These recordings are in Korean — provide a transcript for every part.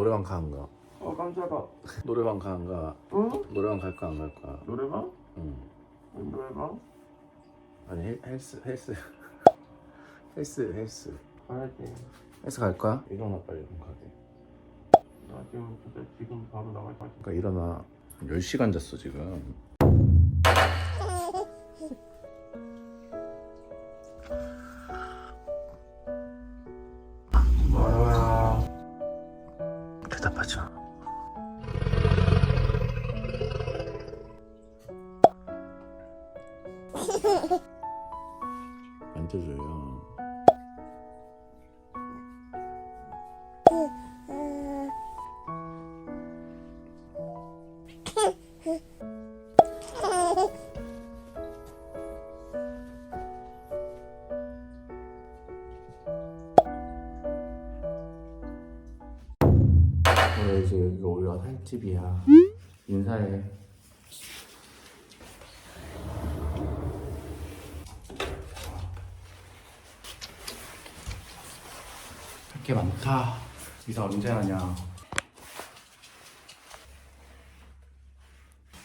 노래방 가는 거. 어 깜짝아 노래방 가는 거. 응? 노래방 갈까 안 갈까? 노래방? 응. 노래방? 아니 헬- 헬스 헬스 헬스 헬스 가야지 헬스 갈 거야? 일어나 빨리 그럼 가게. 나 지금 진짜 지금 바로 나갈 거야 그러니까 일어나. 10시간 잤어 지금. 이제 여기가 우리가 살 집이야. 인사해. 할 게 많다. 이사 언제 하냐?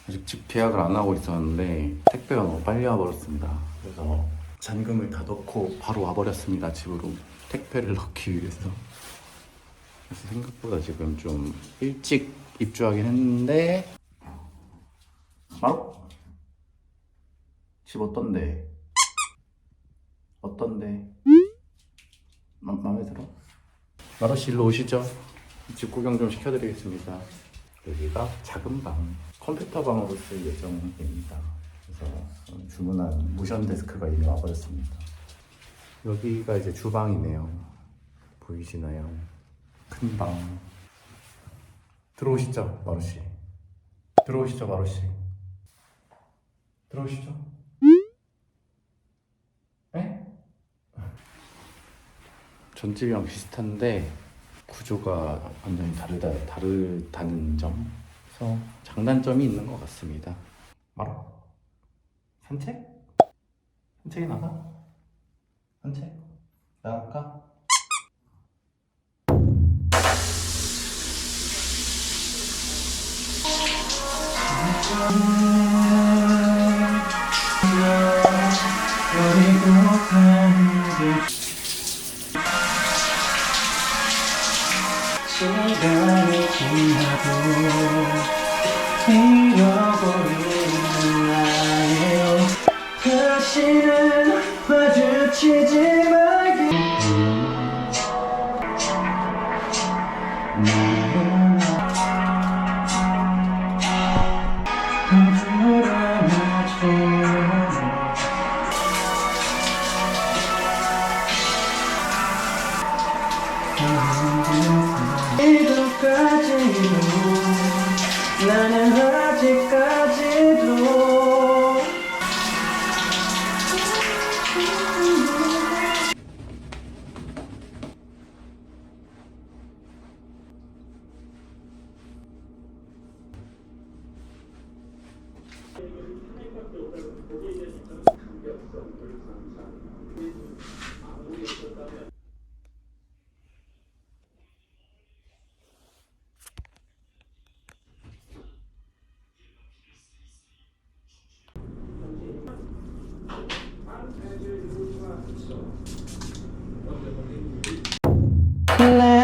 아직 집 계약을 안 하고 있었는데 택배가 너무 빨리 와버렸습니다. 그래서 잔금을 다 넣고 바로 와버렸습니다. 집으로 택배를 넣기 위해서. 그래서 생각보다 지금 좀 일찍 입주하긴 했는데 바로 집 어떤데? 어떤데? 마, 마음에 들어? 마로씨 일로 오시죠 집 구경 좀 시켜드리겠습니다 여기가 작은 방 컴퓨터 방으로 쓸 예정입니다 그래서 주문한 무션 데스크가 이미 와버렸습니다 여기가 이제 주방이네요 보이시나요? 큰 방. 들어오시죠, 마루 씨. 들어오시죠, 마루 씨. 들어오시죠. 네? 전집이랑 비슷한데 구조가 완전히 다르다 다르다는 점. 그래서 장단점이 있는 것 같습니다. 마루. 산책? 산책이 나가? 산책? 나갈까? 시간이 지나도 잃어버리는 나의 다시는 마주치지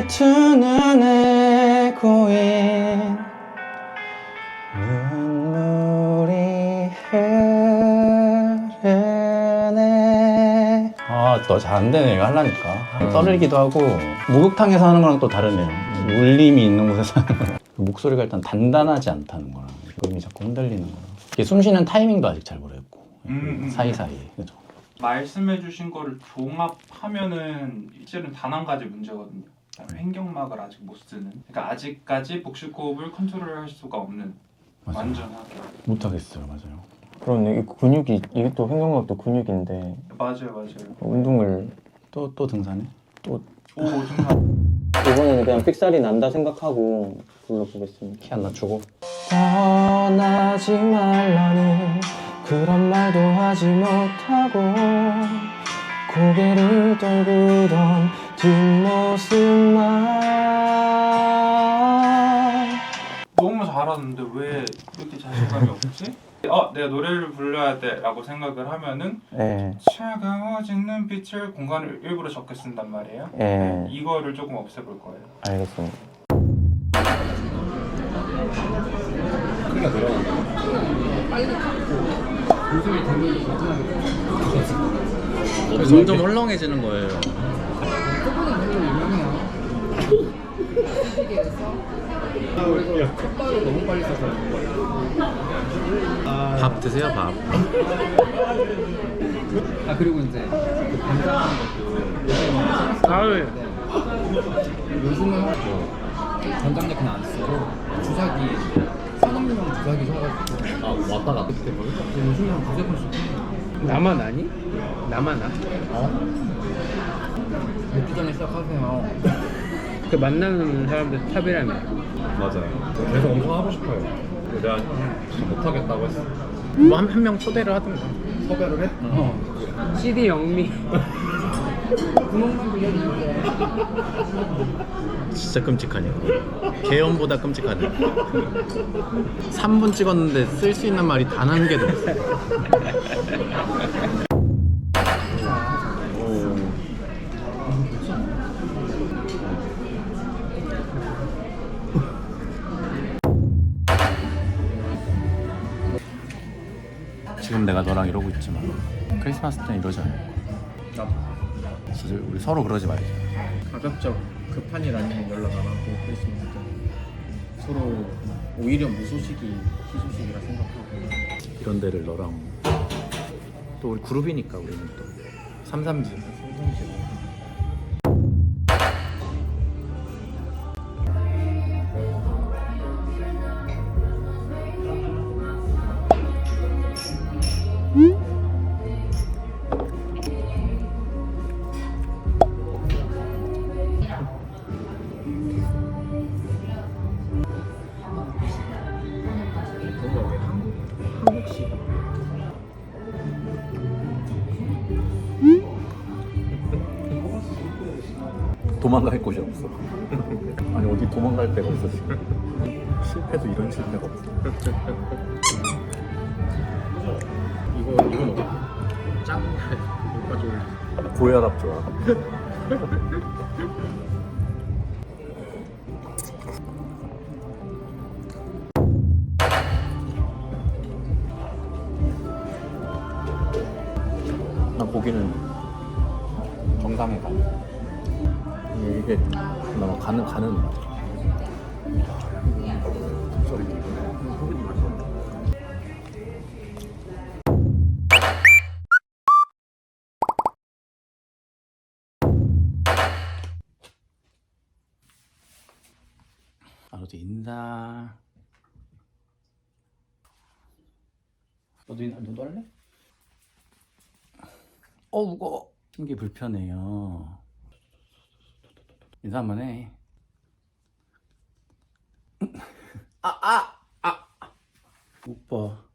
두 눈에 고인 눈물이 흐르네 아, 너 잘안 되네, 이거 하려니까. 떠들기도 하고, 목욕탕에서 하는 거랑 또 다르네요. 울림이 있는 곳에서 하는 거랑. 목소리가 일단 단단하지 않다는 거랑, 음이 자꾸 흔들리는 거랑. 이게 숨 쉬는 타이밍도 아직 잘 모르겠고, 음, 음. 사이사이. 그죠? 말씀해주신 거를 종합하면은 실은 단 한 가지 문제거든요. 횡격막을 아직 못 쓰는. 그러니까 아직까지 복식호흡을 컨트롤할 수가 없는 맞아요. 완전하게. 못하겠어요, 맞아요. 그러네. 이 근육이 이게 또 횡격막도 근육인데 맞아요, 맞아요. 운동을 또, 또 등산해? 오 정말 이번에는 그냥 삑살이 난다 생각하고 불러보겠습니다. 키 안 낮추고. 떠나지 말라는 그런 말도 하지 못하고 고개를 떨구던 뒷모습만 잘하는데 왜 이렇게 자신감이 없지? 어, 내가 노래를 불러야 돼라고 생각을 하면은 예, 차가워진 눈빛을 공간을 일부러 적게 쓴단 말이에요. 예, 이거를 조금 없애볼 거예요. 알겠습니다. 점점 헐렁해지는 거예요. 밥 드세요 밥. 아 그리고 이제 그 반장하는 것도 가을 요즘은 뭐 전장력 그냥 안 쓰고 주사기 산업용 주사기 사가지고 아 왔다 갔다 그때 거든 요즘은 두세 번씩 해. 나만 아니? 나만 아? 몇주 전에 시작하세요 그 만나는 사람들 탑이라며 맞아요. 저 계속 엄청 하고 싶어요. 근데 내가 못하겠다고 했어. 뭐한 한명 초대를 하든가. 섭외를 해? 어 CD 영미 진짜 끔찍하냐. 개연보다 끔찍하네. 3분 찍었는데 쓸 수 있는 말이 단 한 개도 없어. 내가 너랑 이러고 있지만 크리스마스 때는 이러지 않을 거야. 진짜 우리 서로 그러지 말자. 가급적 급한 일 아니면 연락 안 하고 그랬으면 진짜 서로 오히려 무소식이 희소식이라 생각하고. 이런 데를 너랑 또 우리 그룹이니까 우리는 또. 삼삼지 도망갈 곳이 없어. 아니 어디 도망갈 데가 없어 지금. 실패도 이런 실패가 없어. 이거 이건 어때? 짱 여기까지 올려 고혈압 좋아. 나 고기는 정당에 가. 이게 나 가는 가는 맛있어. 나도 인사. 너도 인- 너도 할래? 어 무거워. 심기 불편해요. 인사 한번 해. 아, 아, 아. 오빠. 어?